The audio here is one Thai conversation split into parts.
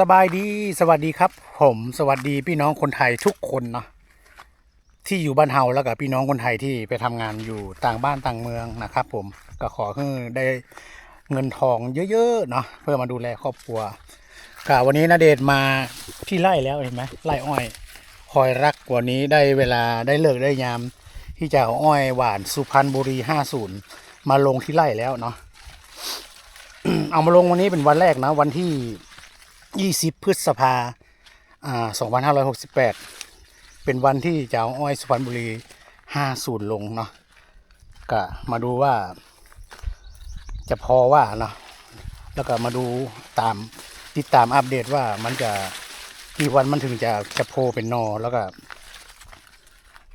สบายดีสวัสดีครับ ผมสวัสดีพี่น้องคนไทยทุกคนเนาะที่อยู่บ้านเฮาแล้วกับพี่น้องคนไทยที่ไปทำงานอยู่ต่างบ้านต่างเมืองนะครับ ผมก็ขอให้ได้เงินทองเยอะๆเนาะเพื่อมาดูแลครอบครัวก็วันนี้นาเดชมาที่ไร่แล้วเห็นไหมไร่อ้อย คอยรักวันนี้ได้เวลาได้เลิกได้ยาม ที่จะเอาอ้อยหวานสุพรรณบุรี50มาลงที่ไร่แล้วเนาะเอามาลงวันนี้เป็นวันแรกนะวันที่ 20 พฤษภาอ่า2568 เป็นวันที่จะเอาอ้อยสุพรรณบุรี 50 ลงเนาะก็มาดูว่า จะพอว่าเนาะแล้วก็มาดูตามติดตามอัปเดตว่ามันจะกี่วันมันถึงจะจะโพเป็นนอแล้วก็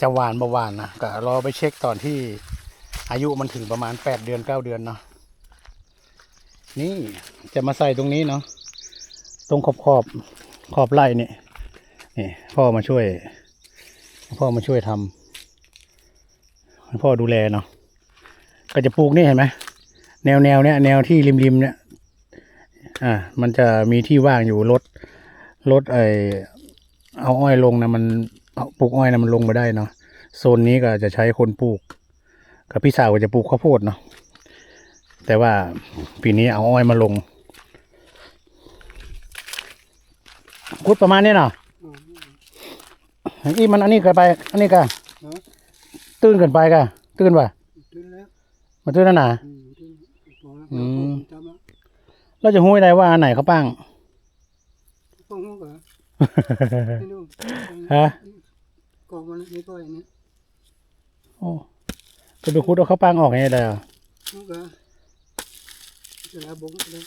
จะหวานบ่หวานนะก็รอไปเช็คตอนที่อายุมันถึงประมาณ 8 เดือน 9 เดือนเนาะนี่จะมาใส่ตรงนี้เนาะ ตรงขอบขอบขอบไร่นี่นี่พ่อมาช่วย พ่อมาช่วยทำให้พ่อดูแลเนาะก็จะปลูกนี่เห็นไหมแนวแนวเนี้ยแนวที่ริมริมเนี้ยอ่า มันจะมีที่ว่างอยู่รถรถไอเอาอ้อยลงนะมันเอาปลูกอ้อยนะมันลงมาได้เนาะโซนนี้ก็จะใช้คนปลูก กับพี่สาวก็จะปลูกข้าวโพดเนาะแต่ว่าปีนี้เอาอ้อยมาลง คุดประมาณนี้เนาะอีมันอันนี้เกินไป อันนี้ก็ตื้นเกินไปก็ตื้นป่ะขึ้นแล้วมาตื้นนั่นน่ะอืมขึ้นพอแล้วอืมจำแล้วเราจะหู้ได้ว่าอันไหนเขาปั้งพวกนู้นก็ไม่รู้ฮะกองมันไม่ค่อยเนี่ยโอ้จะไปคุดเอาเขาปั้งออกไงได้อะนู้นก็จะลาบงเลย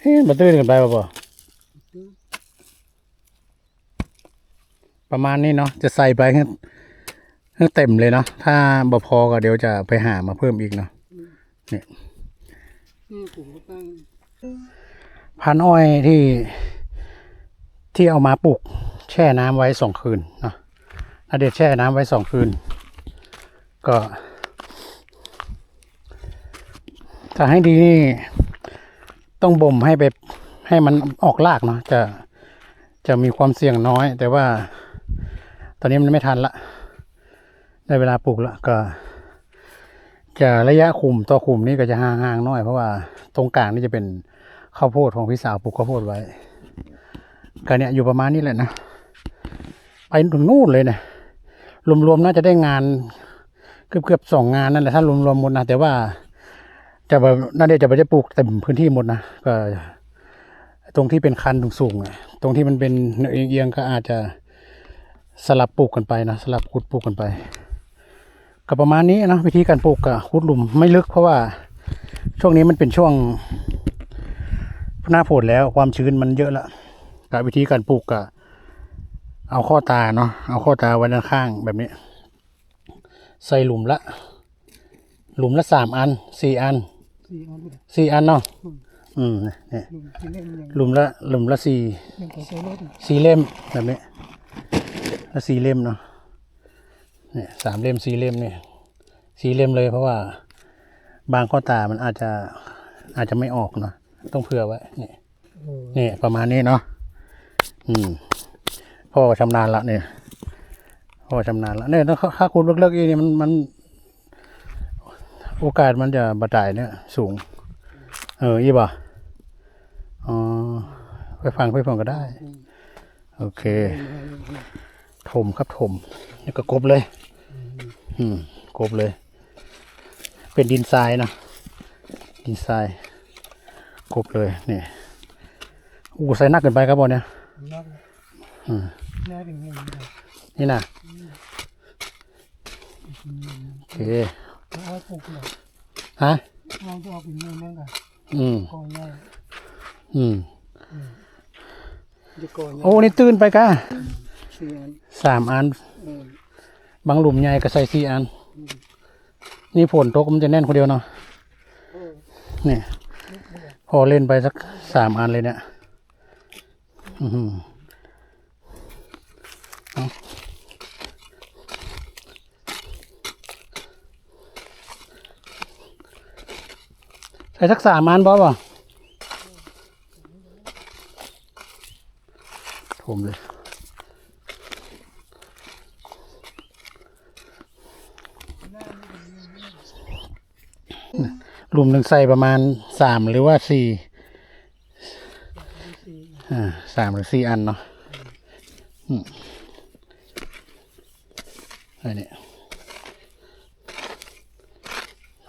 เฮ้ยมาตื้นเกินไปป่ะ ประมาณนี้เนาะจะใส่ไปให้ให้เต็มเลยเนาะถ้าบ่พอก็เดี๋ยวจะไปหามาเพิ่มอีกเนาะนี่ปลูกก็ตั้งพันอ้อยที่ที่เอามาปลูก แช่น้ำไว้สองคืนเนาะนาเดชแช่น้ำไว้สองคืน ก็ถ้าให้ดีนี่ต้องบ่มให้ไปให้มันออกรากเนาะจะจะมีความเสี่ยงน้อย แต่ว่า ตอนนี้มันไม่ทันละ ได้เวลาปลูกละก็ จะระยะคุมต่อคุมนี่ก็จะห่างๆหน้อยเพราะว่าตรงกลางนี่จะเป็นข้าวโพดของพี่สาวปลูกข้าวโพดไว้ก็เนี่ยอยู่ประมาณนี้แหละนะไปถึงนู่นเลยเนะรวมๆน่าจะได้งานเกือบๆสองงานนั่นแหละถ้ารวมๆหมดนะแต่ว่าจะแบบน่าจะจะไปได้ปลูกเต็มพื้นที่หมดนะก็ตรงที่เป็นคันสูงๆอะตรงที่มันเป็นเอียงๆก็อาจจะ สลับปลูกกันไปนะสลับขุดปลูกกันไปก็ประมาณนี้นะวิธีการปลูกกับขุดหลุมไม่ลึกเพราะว่าช่วงนี้มันเป็นช่วงหน้าฝนแล้วความชื้นมันเยอะละกับวิธีการปลูกกับเอาข้อตาเนาะเอาข้อตาไว้ด้านข้างแบบนี้ ใส่หลุมละ หลุมละสามอันสี่อันสี่อันเลยสี่อันเนาะอืมเนี่ยลุงที่เล่นยังหลุมละหลุมละสี่ยังก็ใช้รถสี่เล่มแบบนี้ ละสี่เล่มเนาะเนี่ยสามเล่มสี่เล่มเนี่ยสี่เล่มเลยเพราะว่าบางข้อตามันอาจจะอาจจะไม่ออกเนาะต้องเผื่อไว้เนี่ยโอ้นี่ประมาณนี้เนาะอืมพ่อชำนาญละเนี่ยพ่อชำนาญละเนี่ยถ้าถ้าคุณเลิกๆอีนี่มันมันโอกาสมันจะบาดายเนี่ย สูง เออยี่บ่อ๋อไปฟังไปฟังก็ได้ โอเค ถมครับถมนี่ก็กบเลย อืมกบเลย เป็นดินทรายนะดินทรายกบเลยนี่อู้ใส่หนักเกินไปครับบอเนี่ยนักอืมน่าเป็นยังไงนี่นะโอเคเอาปลูกเลยฮะเอาตัวเป็นเงินนั่นกันอืมกองใหญ่อืมจะกองใหญ่โอ้นี่ตื่นไปกะ สี่อันสามอัน เออบางหลุมใหญ่ก็ใส่สี่อัน นี่ฝนตกมันจะแน่นคนเดียวเนาะโอ้นี่พอเล่นไปสักสามอันเลยเนี่ยอื้อหือเอาใส่สักสามอันบ่บ่ผมเลย รวมหนึ่งใส่ประมาณสามหรือว่าสี่อ่าสามหรือสี่อันเนาะอันนี้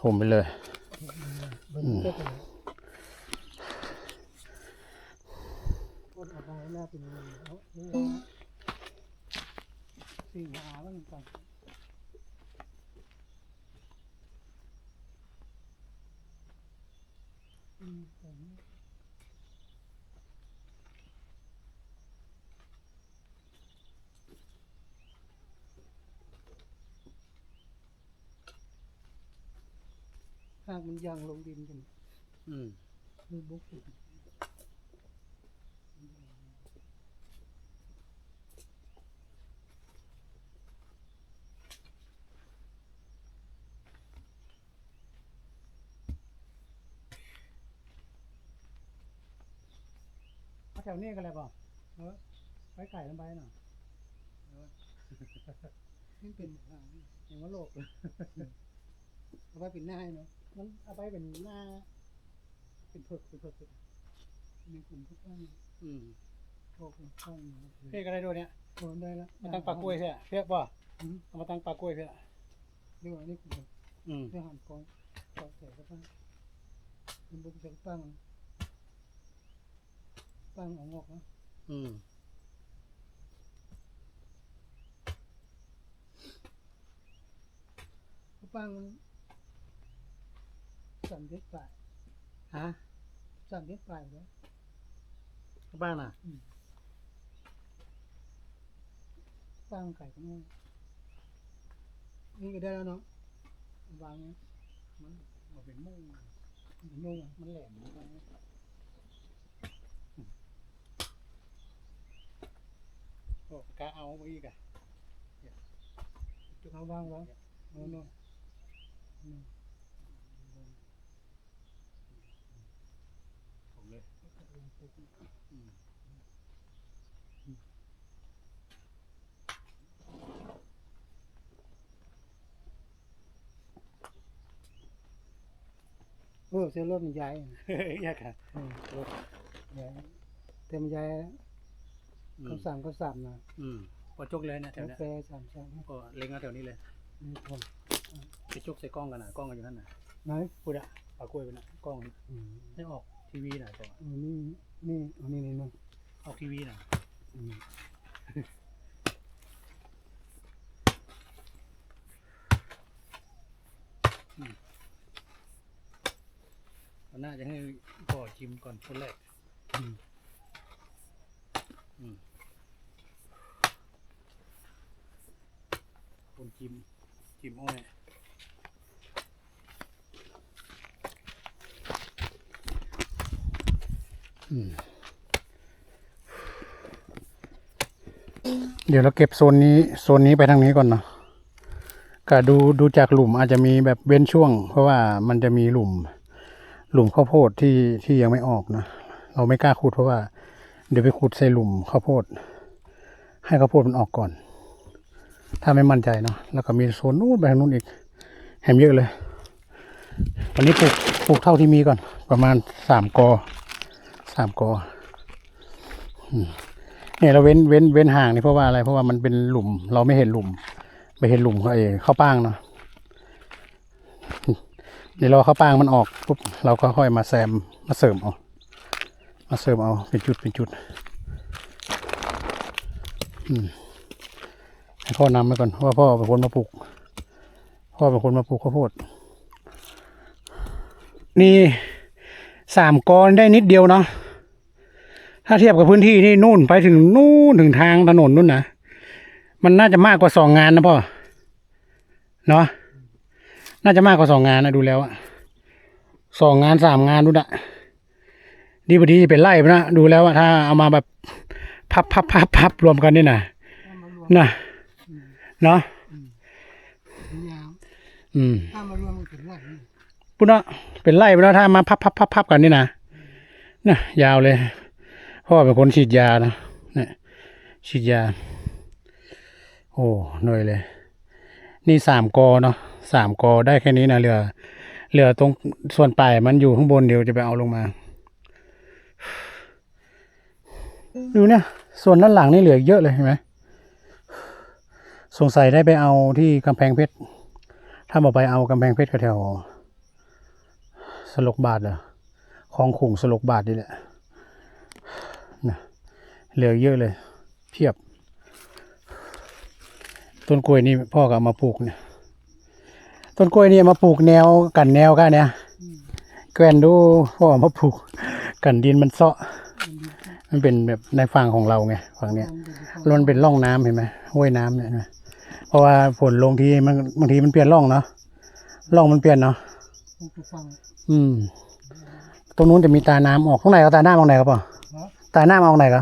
ผมไปเลยเบิ่งก็บเลยโคตรเอาไปหน้าเป็นเงินเอาเอาเอาสี่หาบ้างก่อน อืมผมหากมันยังลงดินกันอืมมีบุกอีก แถวนี้กันเลยป่ะเออไว้ไก่ลงไปหน่อยนี่เป็นอ่าอย่างว่าโลกเลยเอาไว้เป็นหน้าให้เนาะมันเอาไปเป็นหน้า เป็นเผือกเป็นเผือกในกลุ่มทุกท่านอืมพวกทุกท่านเพี้ยก็ได้ด้วยเนี่ยโอนได้แล้วมาตั้งปลากล้วยใช่ไหมเพี้ยป่ะอืมเอามาตั้งปลากล้วยเพี้ยเรื่องอันนี้กลุ่มอืมเรื่องหันกองกองแถวก็ตั้งเป็นบุกจะตั้ง ตั้งเอางอกนะอืมก็ตั้งมันสามเด็ดปลายฮะสามเด็ดปลายแล้วบ้านอะตั้งไก่ก็ไม่นี่ก็ได้แล้วเนาะวางเนี้ยมันมันเป็นมุ่งมันนุ่งอะมันแหลม โอ้กะเอาไปอีกอะเอาวางว้เอาเนาะผมเลยเออเส้นรถมันใหญ่เฮ้ยยากอะเออรถใหญ่เต็มใหญ่ อืมเขาสั่งเขาสั่งนะอืมพอจกเลยนะแถวกาเนี้ยแฟสามสั่งก็เล็งเอาแถวนี้เลย นี่คนไปจกใส่กล้องกันนะกล้องกันอยู่นั่นน่ะไหนพูดอะปากกล้วยไปนะกล้องอืมให้ออกทีวีหน่อยก่อนอันนี้นี่อันนี้นี่เนาะออกทีวีหน่อยอืมเราน่าจะให้พ่อชิมก่อนคนแรกอืม อืมคน จิมจิมอ้อยเดี๋ยวเราเก็บโซนนี้โซนนี้ไปทางนี้ก่อนเนาะก็ดูดูจากหลุมอาจจะมีแบบเว้นช่วง เพราะว่ามันจะมีหลุม หลุมข้าวโพดที่ที่ยังไม่ออกนะเราไม่กล้าขุดเพราะว่า เดี๋ยวไปขุดใส่หลุมข้าวโพด ให้ข้าวโพดมันออกก่อน ถ้าไม่มั่นใจเนาะแล้วก็มีโซนนู้นไปทางนู้นอีกแหมเยอะเลย วันนี้ปลูกปลูกเท่าที่มีก่อน ประมาณสามกอสามกอเนี่ยเราเว้นเว้นเว้นห่างนี่เพราะว่าอะไร เพราะว่ามันเป็นหลุม เราไม่เห็นหลุมไม่เห็นหลุมเขาเองข้าป้างเนาะเดี๋ยวรอข้าวป้างมันออกปุ๊บเราก็ค่อยมาแซมมาเสริมเอามาเสริมเอาเป็นจุดเป็นจุด อืม พ่อนำไปก่อนว่าพ่อเป็นคนมาปลูก พ่อเป็นคนมาปลูกข้าวโพดนี่สามกรได้นิดเดียวเนาะถ้าเทียบกับพื้นที่นี่นู่นไปถึงนู่นถึงทางถนนนู่นนะมันน่าจะมากกว่าสองงานนะพ่อเนาะน่าจะมากกว่าสองงานนะดูแล้วอะสองงานสามงานนู่นอะดีพอดีเป็นไร่นะดูแล้วว่าถ้าเอามาแบบพับพับพับพับรวมกันนี่นะนะ เนาะยาวอืมถ้ามารวมมันถึงไหนปุ๊เนาะเป็นไร่ไปแล้วถ้ามาพับพับพับพับกันนี่นะนะยาวเลยเพราะว่อเป็นคนฉีดยานะเนี่ยฉีดยา โอ้เหนื่อยเลย นี่สามกอเนาะสามกอได้แค่นี้นะเหลือเหลือตรงส่วนปลายมันอยู่ข้างบนเดี๋ยวจะไปเอาลงมา ดูเนี่ยส่วนด้านหลังนี่เหลืออีกเยอะเลยเห็นไหม สงสัยได้ไปเอาที่กำแพงเพชร ถ้าบอกไปเอากำแพงเพชรแถวๆสลกบาทเหรอคลองขุงสลกบาทนี่แหละนะเหลือเยอะเลย เพียบ ต้นกล้วยนี่พ่อก็เอามาปลูกเนี่ยต้นกล้วยนี่เอามาปลูกแนวกันแนวกันเนี่ยแกวนดูพ่อเอามาปลูก กันดินมันเซาะ มันเป็นแบบในฝั่งของเราไงฝั่งเนี้ยแล้วมันเป็นร่องน้ำเห็นไหมห้วยน้ำเนี่ยเห็นไหม เพราะว่าฝนลงทีมันบางทีมันเปลี่ยนร่องเนาะร่องมันเปลี่ยนเนาะต้องไปฟังอืม ตรงนู้นจะมีตาน้ำออกข้างในก็ตาน้ำออกไหนครับป่ะฮะตาน้ำออกไหนก็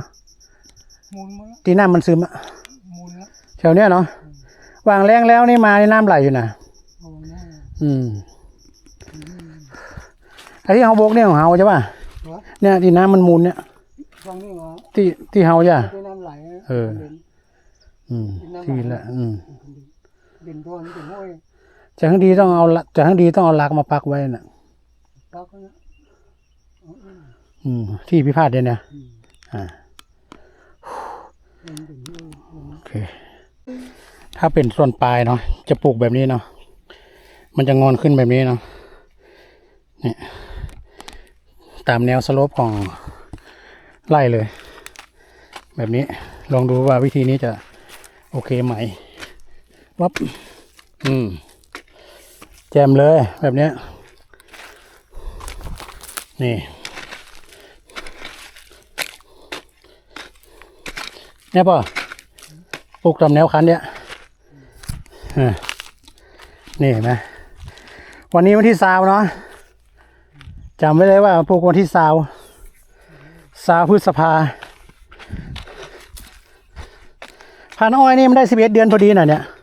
มูลมั้งที่น้ำมันซึมอะมูลละแถวเนี้ยเนาะวางแรงแล้วนี่มานี่น้ำไหลอยู่นะเอาหน้าอืมไอ้ที่เฮาโบกเนี่ยของเฮาใช่ป่ะฮะเนี่ยที่น้ำมันมูลเนี่ยฟังนี่เหรอที่ที่เฮาจ้ะเป็นน้ำไหลเออ อืมที่ละ อืม เด่นตัวนี่เป็นห้วยจากทั้งดีต้องเอาละจากทั้งดีต้องเอาลักมาปักไว้น่ะปักนะอืม ที่พิพาทเนี่ยเนี่ยอ่าเป็นเป็นห้วยโอเค ถ้าเป็นส่วนปลายเนาะจะปลูกแบบนี้เนาะมันจะงอนขึ้นแบบนี้เนาะเนี่ยตามแนวสโลปของไล่เลย แบบนี้ลองดูว่าวิธีนี้จะโอเคไหม วับอืมแจมเลยแบบเนี้ย นี่ เนี่ยป่ะปลูกตามแนวคันเนี่ยอ่านี่เห็นไหมวันนี้วันที่สาวเนาะจำไว้เลยว่าปลูกวันที่สาวสาวพฤษภาพันอ้อยนี่มันได้สิบเอ็ดเดือนพอดีน่ะเนี่ยเออ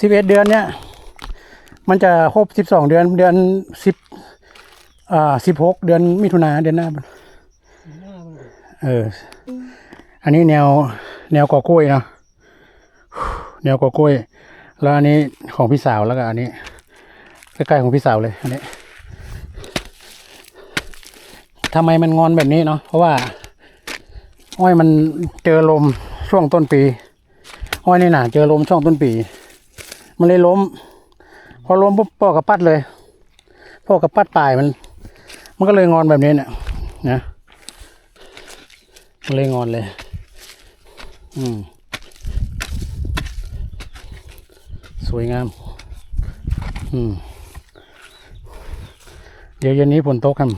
สิบเอ็ดเดือนเนี่ย มันจะครบสิบสองเดือนเดือนสิบอ่าสิบหกเดือนมิถุนาเดือนหน้าเออ อันนี้แนวแนวกอกล้วยเนาะแนวกอกล้วย แล้วอันนี้ของพี่สาวแล้วก็อันนี้ใกล้ๆของพี่สาวเลยอันนี้ทำไมมันงอนแบบนี้เนาะเพราะว่า อ้อยมันเจอลมช่วงต้นปี อ้อยนี่น่ะเจอลมช่วงต้นปี มันเลยล้ม พอล้มปุ๊บพ่อกับปัดเลยพ่อกับปัดปลายมัน มันก็เลยงอนแบบนี้เนี่ยนะเลยงอนเลย อืมสวยงาม อืมเดี๋ยวเย็นนี้ฝนตกกัน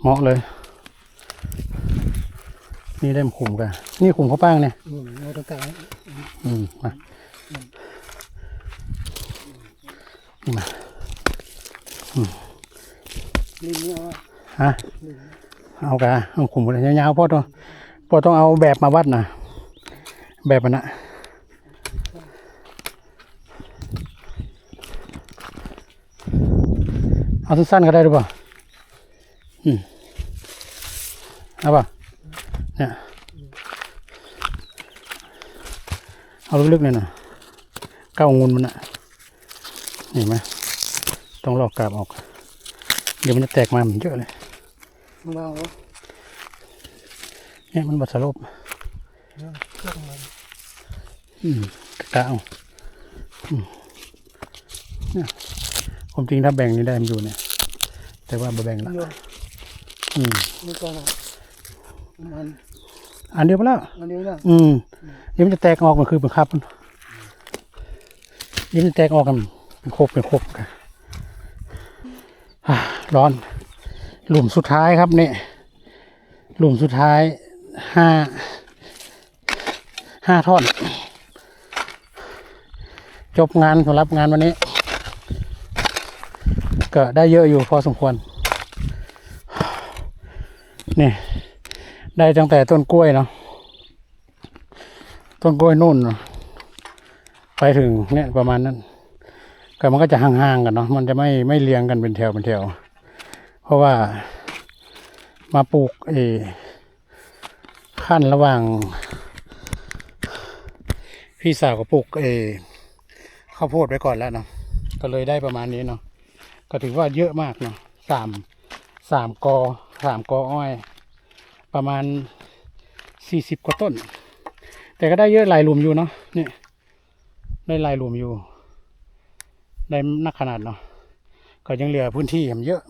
เหมาะเลย นี่ได้ขุมกัน นี่ขุมข้าวป้างเนี่ยอืมเราต้องการอืมมานี่มาลิ้นเนี่ยฮะเอากะเอาขุมเลยยาวๆพ่อต้องพ่อต้องเอาแบบมาวัดนะแบบมันนะเอาสั้นๆก็ได้หรือเปล่าอืมเอาป่ะเนี่ย เอาลึกๆเลยนะเก้างุนมันนะเห็นไหมต้องลอกกาบออก เดี๋ยวมันจะแตกมาเหมือนเยอะเลยมึงเอาเหรอเนี่ยมันบดสลบเดี๋ยวเชือกมันอืมกะเอาอืมเนี่ยความจริงถ้าแบ่งนี้ได้มันอยู่เนี่ย แต่ว่าบ่แบ่งละเดี๋ยวอืมนี่ก็นะมัน อันเดียวไปแล้วอันนี้นะอืมเดี๋ยวมันจะแตกออกมันคือเป็นครับเดี๋ยวมันจะแตกออกกันเป็นครบเป็นครบกันอะร้อน หลุมสุดท้ายครับเนี่ยหลุมสุดท้ายห้าห้าท่อน จบงานสำหรับงานวันนี้ ก็ได้เยอะอยู่พอสมควร นี่ ได้ตั้งแต่ต้นกล้วยเนาะต้นกล้วยนู่น ไปถึงเนี่ยประมาณนั้นก็มันก็จะห่างๆกันเนาะมันจะไม่ไม่เรียงกันเป็นแถวเป็นแถว เพราะว่ามาปลูกเอขั้นระหว่าง พี่สาวกับปลูกเออข้าวโพดไว้ก่อนแล้วเนาะก็เลยได้ประมาณนี้เนาะก็ถือว่าเยอะมากเนาะสามสามกอสามกออ้อย ประมาณสี่สิบกว่าต้น แต่ก็ได้เยอะหลายหลุมอยู่เนาะนี่ได้หลายหลุมอยู่ ได้นักขนาดเนาะก็ยังเหลือพื้นที่ผมเยอะ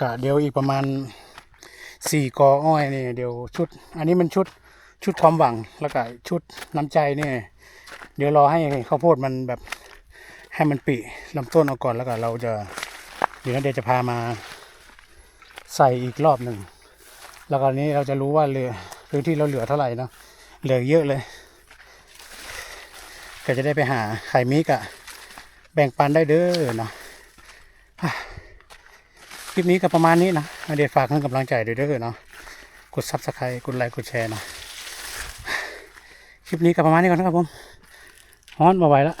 ก็เดี๋ยวอีกประมาณสี่กออ้อยนี่เดี๋ยวชุด อันนี้มันชุดชุดความหวังแล้วก็ชุดน้ำใจเนี่ยเดี๋ยวรอให้ข้าวโพดมันแบบให้มันปีลำต้นออกก่อนแล้วก็เราจะเดี๋ยวนาเดยวจะพามาใส่อีกรอบหนึ่ง แล้วก็นี้เราจะรู้ว่าเหลือพื้นที่เราเหลือเท่าไหร่เนาะเหลือเยอะเลย ก็จะได้ไปหาไข่มิกอะแบ่งปันได้เด้อเนาะคลิปนี้ก็ประมาณนี้นะเดี๋ยวฝากให้กำลังใจด้วยเด้อเนาะกดซับสไครต์กดไลค์กดแชร์เนาะคลิปนี้ก็ประมาณนี้ก่อนนะครับผมฮ้อนมาไหวแล้ว